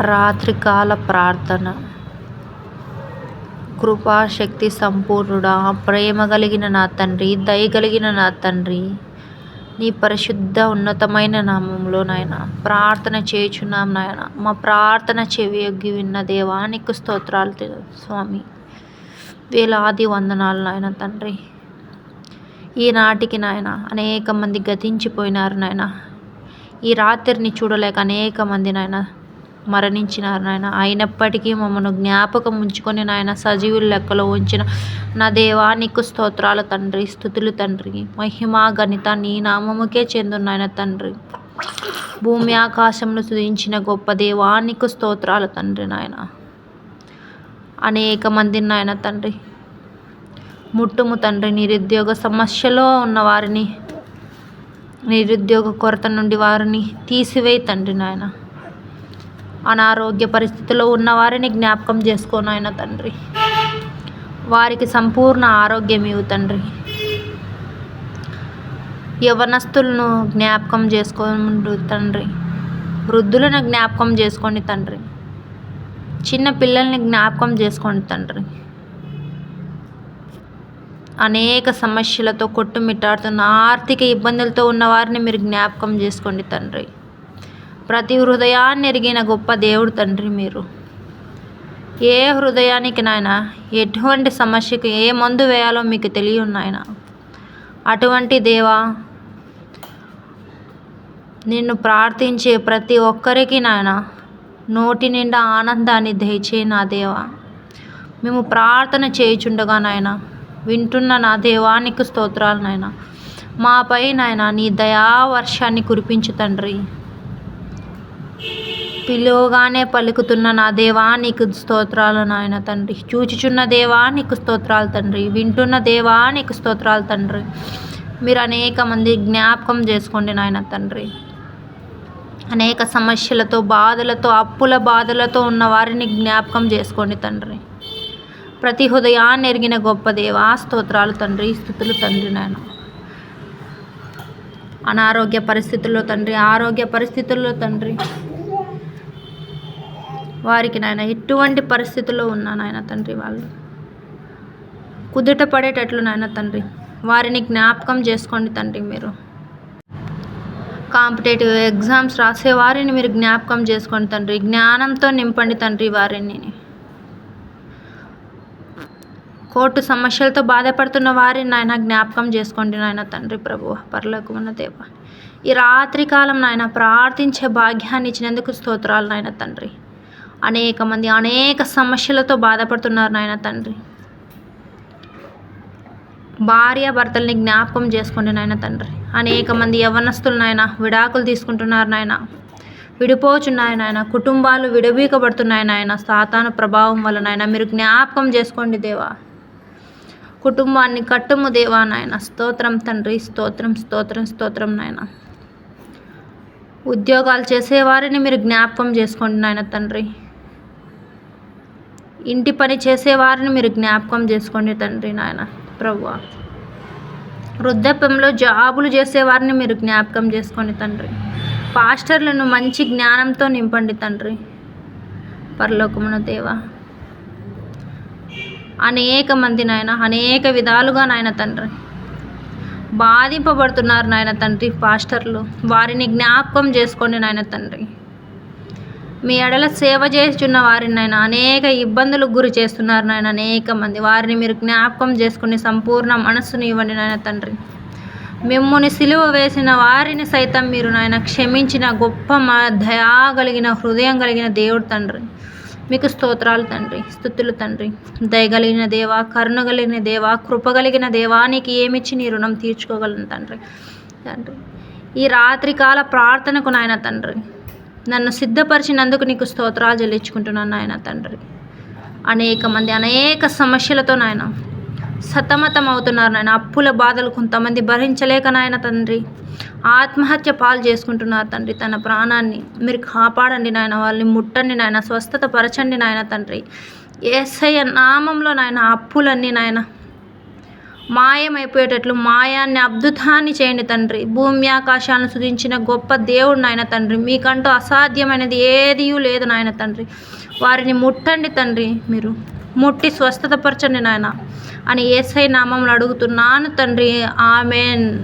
రాత్రికాల ప్రార్థన. కృపాశక్తి సంపూర్ణుడా ప్రేమ కలిగిన నా తండ్రి దయ కలిగిన నా తండ్రి నీ పరిశుద్ధ ఉన్నతమైన నామంలో నాయన ప్రార్థన చేయుచున్నాం నాయన. మా ప్రార్థన చెవి యొగ్గి విన్న దేవానికి స్తోత్రాలు స్వామి. వేలాది వందనాలు నాయన తండ్రి. ఈనాటికి నాయన అనేక మంది గతించిపోయినారు నాయన. ఈ రాత్రిని చూడలేక అనేక మంది నాయన మరణించినారు నాయన. అయినప్పటికీ మమ్మల్ని జ్ఞాపకం ఉంచుకొని నాయన సజీవుల లెక్కలో ఉంచిన నా దేవా నీకు స్తోత్రాలు తండ్రి స్థుతులు తండ్రి. మహిమ గణిత నీ నామముకే చెందు నాయన తండ్రి. భూమి ఆకాశంలో సుధించిన గొప్ప దేవా నీకు స్తోత్రాలు తండ్రి నాయన. అనేక మంది నాయన తండ్రి. ముట్టుము తండ్రి నిరుద్యోగ సమస్యలో ఉన్న వారిని నిరుద్యోగ కొరత నుండి వారిని తీసివేయి తండ్రి నాయన. అనారోగ్య పరిస్థితిలో ఉన్న వారిని జ్ఞాపకం చేసుకోను ఆయన తండ్రి. వారికి సంపూర్ణ ఆరోగ్యం ఇవ్వు తండ్రి. యవనస్తులను జ్ఞాపకం చేసుకోండి తండ్రి. వృద్ధులను జ్ఞాపకం చేసుకోండి తండ్రి. చిన్న పిల్లల్ని జ్ఞాపకం చేసుకోండి తండ్రి. అనేక సమస్యలతో కొట్టుమిట్టాడుతున్న ఆర్థిక ఇబ్బందులతో ఉన్న వారిని మీరు జ్ఞాపకం చేసుకోండి తండ్రి. ప్రతి హృదయాన్ని ఎరిగిన గొప్ప దేవుడు తండ్రి మీరు. ఏ హృదయానికి నాయన ఎటువంటి సమస్యకు ఏ మందు వేయాలో మీకు తెలియన్నాయన నాయన. అటువంటి దేవా నిన్ను ప్రార్థించే ప్రతి ఒక్కరికి నాయన నోటి నిండా ఆనందాన్ని దయచేయి నా దేవా. మేము ప్రార్థన చేయుచుండగా నాయన వింటున్న నా దేవానికి స్తోత్రాలు నాయన. మాపై నాయన నీ దయా వర్షాన్ని కురిపించు తండ్రి. పిలువగానే పలుకుతున్న నా దేవా నీకు స్తోత్రాలు నాయన తండ్రి. చూచుచున్న దేవా నీకు స్తోత్రాలు తండ్రి. వింటున్న దేవా నీకు స్తోత్రాలు తండ్రి. మీరు అనేక మంది జ్ఞాపకం చేసుకోండి నాయన తండ్రి. అనేక సమస్యలతో బాధలతో అప్పుల బాధలతో ఉన్న వారిని జ్ఞాపకం చేసుకోండి తండ్రి. ప్రతి హృదయాన్ని ఎరిగిన గొప్ప దేవా స్తోత్రాలు తండ్రి స్థుతులు తండ్రి నాయన. అనారోగ్య పరిస్థితుల్లో తండ్రి ఆరోగ్య పరిస్థితుల్లో తండ్రి. వారికి నాయన ఎటువంటి పరిస్థితుల్లో ఉన్నా నాయన తండ్రి వాళ్ళు. కుదుట పడేటట్లు నాయన తండ్రి వారిని జ్ఞాపకం చేసుకోండి తండ్రి మీరు. కాంపిటేటివ్ ఎగ్జామ్స్ రాసే వారిని మీరు జ్ఞాపకం చేసుకోండి తండ్రి జ్ఞానంతో నింపండి తండ్రి వారిని. కోర్టు సమస్యలతో బాధపడుతున్న వారిని నాయన జ్ఞాపకం చేసుకోండి నాయన తండ్రి ప్రభు పరలోకమున్న దేవ. ఈ రాత్రికాలం నాయన ప్రార్థించే భాగ్యాన్ని ఇచ్చినందుకు స్తోత్రాలు నాయన తండ్రి. అనేక మంది అనేక సమస్యలతో బాధపడుతున్నారు నాయన తండ్రి. భార్య భర్తల్ని జ్ఞాపకం చేసుకోండి నాయన తండ్రి. అనేక మంది యవనస్తులు నాయన విడాకులు తీసుకుంటున్నారు నాయన. విడిపోచున్నాయి నాయన. కుటుంబాలు విడవీకబడుతున్నాయి నాయన. సాతాను ప్రభావం వల్ల నాయన. మీరు జ్ఞాపకం చేసుకోండి దేవా. కుటుంబాన్ని కట్టుము దేవా నాయన. స్తోత్రం తండ్రి. స్తోత్రం స్తోత్రం స్తోత్రం నాయన. ఉద్యోగాలు చేసేవారిని మీరు జ్ఞాపకం చేసుకోండి నాయన తండ్రి. ఇంటి పని చేసేవారిని మీరు జ్ఞాపకం చేసుకోండి తండ్రి నాయన ప్రభు వృద్ధాప్యంలో జాబులు చేసేవారిని మీరు జ్ఞాపకం చేసుకోండి తండ్రి. పాస్టర్లను మంచి జ్ఞానంతో నింపండి తండ్రి. పరలోకమున దేవా. అనేక మంది నాయన అనేక విధాలుగా నాయన తండ్రి. బాధింపబడుతున్నారు నాయన తండ్రి పాస్టర్లు. వారిని జ్ఞాపకం చేసుకోండి నాయన తండ్రి. మీ ఎడల సేవ చేస్తున్న వారిని నాయన అనేక ఇబ్బందులకు గురి చేస్తున్నారు నాయన అనేక మంది. వారిని మీరు జ్ఞాపకం చేసుకుని సంపూర్ణ మనస్సును ఇవ్వండి నాయన తండ్రి. మిమ్ముని సిలువ వేసిన వారిని సైతం మీరు నాయన క్షమించిన గొప్ప దయా కలిగిన హృదయం కలిగిన దేవుడు తండ్రి. మీకు స్తోత్రాలు తండ్రి స్థుతులు తండ్రి. దయగలిగిన దేవా కరుణ కలిగిన దేవా కృప కలిగిన దేవా నీకు ఏమిచ్చి నీ రుణం తీర్చుకోగలను తండ్రి. తండ్రి ఈ రాత్రికాల ప్రార్థనకు నాయన తండ్రి నన్ను సిద్ధపరిచినందుకు నీకు స్తోత్రాలు చెల్లించుకుంటున్నాను నాయన తండ్రి. అనేక మంది అనేక సమస్యలతో నాయన సతమతం అవుతున్నారు నాయన. అప్పుల బాధలు కొంతమంది భరించలేక నాయన తండ్రి. ఆత్మహత్య పాలు చేసుకుంటున్నారు తండ్రి. తన ప్రాణాన్ని మీరు కాపాడండి నాయన. వాళ్ళని ముట్టండి నాయన. స్వస్థత పరచండి నాయన తండ్రి. ఏసయ్య నామంలో నాయన అప్పులన్నీ నాయన మాయమైపోయేటట్లు మాయాన్ని అద్భుతాన్ని చేయండి తండ్రి. భూమి ఆకాశాలను సుధించిన గొప్ప దేవుడు నాయన తండ్రి. మీకంటూ అసాధ్యమైనది ఏదీ లేదు నాయన తండ్రి. వారిని ముట్టండి తండ్రి మీరు. ముట్టి స్వస్థతపరచండి నాయన అని ఏసై నామంలో అడుగుతున్నాను తండ్రి. ఆమెన్.